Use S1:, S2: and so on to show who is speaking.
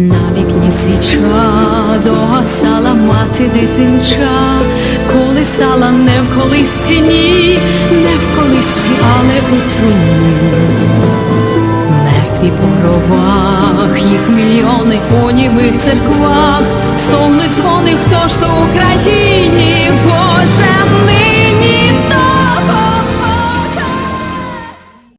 S1: На вікні свіча догасала мати дитинча, колисала не в колисці, ні, не в колисці, але у труні. Мертві по ровах, їх мільйони у німих церквах, стогнуть дзвони, хто ж то Боже